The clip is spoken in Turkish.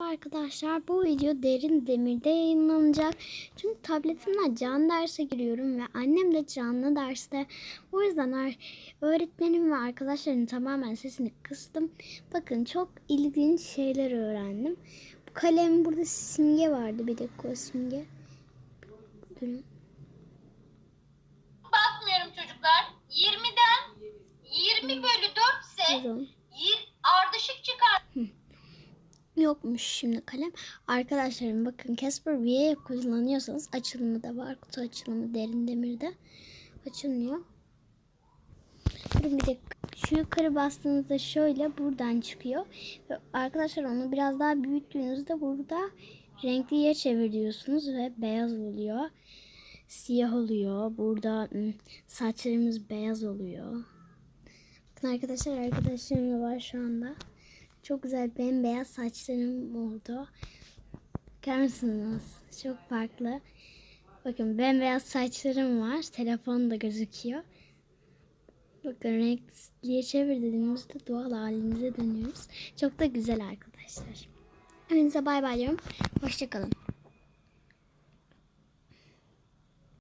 Arkadaşlar bu video derin demirde yayınlanacak. Çünkü tabletimle canlı derse giriyorum ve annem de canlı derste. O yüzden öğretmenim ve arkadaşlarımın tamamen sesini kıstım. Bakın çok ilginç şeyler öğrendim. Bu kalem burada simge vardı. Bir dakika o simge. Durun. Bakmıyorum çocuklar. 20'den 20 bölü 4 ise ardışık çıkar. Yokmuş şimdi kalem. Arkadaşlarım bakın Casper VA kullanıyorsanız açılımı da var. Kutu açılımı derin demirde. Açılmıyor. Durun bir dakika. Şu yukarı bastığınızda şöyle buradan çıkıyor. Ve arkadaşlar onu biraz daha büyüttüğünüzde burada renkliye çeviriyorsunuz ve beyaz oluyor. Siyah oluyor. Burada ım, saçlarımız beyaz oluyor. Bakın arkadaşlar arkadaşlarım da var şu anda. Çok güzel bembeyaz saçlarım oldu. Bakar mısınız? Çok farklı. Bakın bembeyaz saçlarım var. Telefon da gözüküyor. Bakın renkliye çevir dediğimizde doğal halimize dönüyoruz. Çok da güzel arkadaşlar. Hepinize bay bay diyorum. Hoşçakalın.